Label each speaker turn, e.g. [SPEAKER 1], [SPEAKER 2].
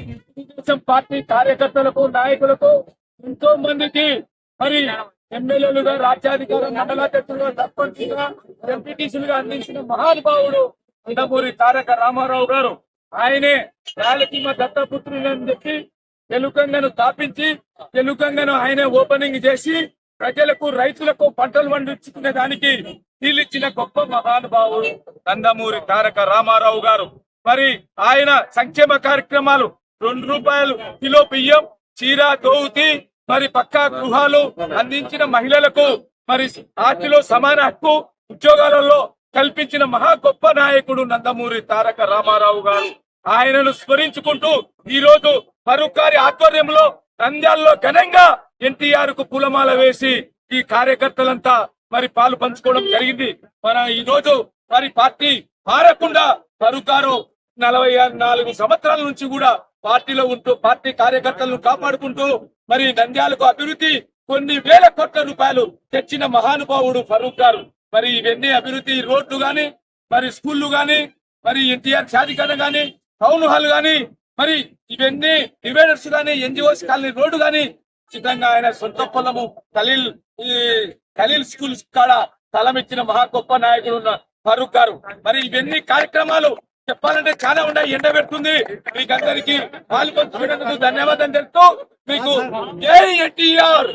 [SPEAKER 1] Telugu Desam party కార్యకర్తలకు నాయకులకు ఎంతో మందికి మరి ఎమ్మెల్యేలుగా రాజ్యాధికార మండలాధ్యక్షులుగా సర్పంచ్గా ఎంపీటీసీలుగా అందించిన మహానుభావుడు నందమూరి తారక రామారావు గారు. ఆయనే రాయలసీమ దత్తపుత్రులు అని చెప్పి తెలుగంగను స్థాపించి తెలుగంగను ఆయనే ఓపెనింగ్ చేసి ప్రజలకు రైతులకు పంటలు పండించుకునే దానికి తీలిచ్చిన గొప్ప మహానుభావుడు నందమూరి తారక రామారావు గారు. మరి ఆయన సంక్షేమ కార్యక్రమాలు రెండు రూపాయలు కిలో బియ్యం చీర దోవుతి మరి పక్కా గృహాలు అందించిన మహిళలకు మరి ఆస్తిలో సమాన హక్కు ఉద్యోగాలలో కల్పించిన మహా గొప్ప నాయకుడు నందమూరి తారక రామారావు గారు. ఆయనను స్మరించుకుంటూ ఈ రోజు ఫరూక్ గారి ఆధ్వర్యంలో నంద్యాలలో ఘనంగా ఎన్టీఆర్కు పూలమాల వేసి ఈ కార్యకర్తలంతా మరి పాలు పంచుకోవడం జరిగింది. మన ఈ రోజు మరి పార్టీ మారకుండా ఫరూక్ గారు నలభై నాలుగు సంవత్సరాల నుంచి కూడా పార్టీలో ఉంటూ పార్టీ కార్యకర్తలను కాపాడుకుంటూ మరి నంద్యాలకు అభివృద్ధి కొన్ని వేల కోట్ల రూపాయలు తెచ్చిన మహానుభావుడు ఫరూక్ గారు. మరి ఇవన్నీ అభివృద్ధి రోడ్లు గాని మరి స్కూళ్ళు గాని మరి ఎన్టీఆర్ షాదిఖాన గాని టౌన్ హాల్ గాని మరి ఇవన్నీ డివైడర్స్ గాని ఎన్జిఓస్ కాలనీ రోడ్డు గాని ఖచ్చితంగా ఆయన సొంత పొలము ఖలీల్ ఈ ఖలీల్ స్కూల్స్ కాడ స్థలం ఇచ్చిన మహా గొప్ప నాయకుడు ఉన్న ఫరూక్ గారు. మరి ఇవన్నీ కార్యక్రమాలు చెప్పాలంటే చాలా ఉన్నాయి. ఎండ పెడుతుంది. మీకు అందరికి పాల్పంచుకున్నందుకు ధన్యవాదాలు తెలుపుతూ మీకు జై ఎన్టీఆర్.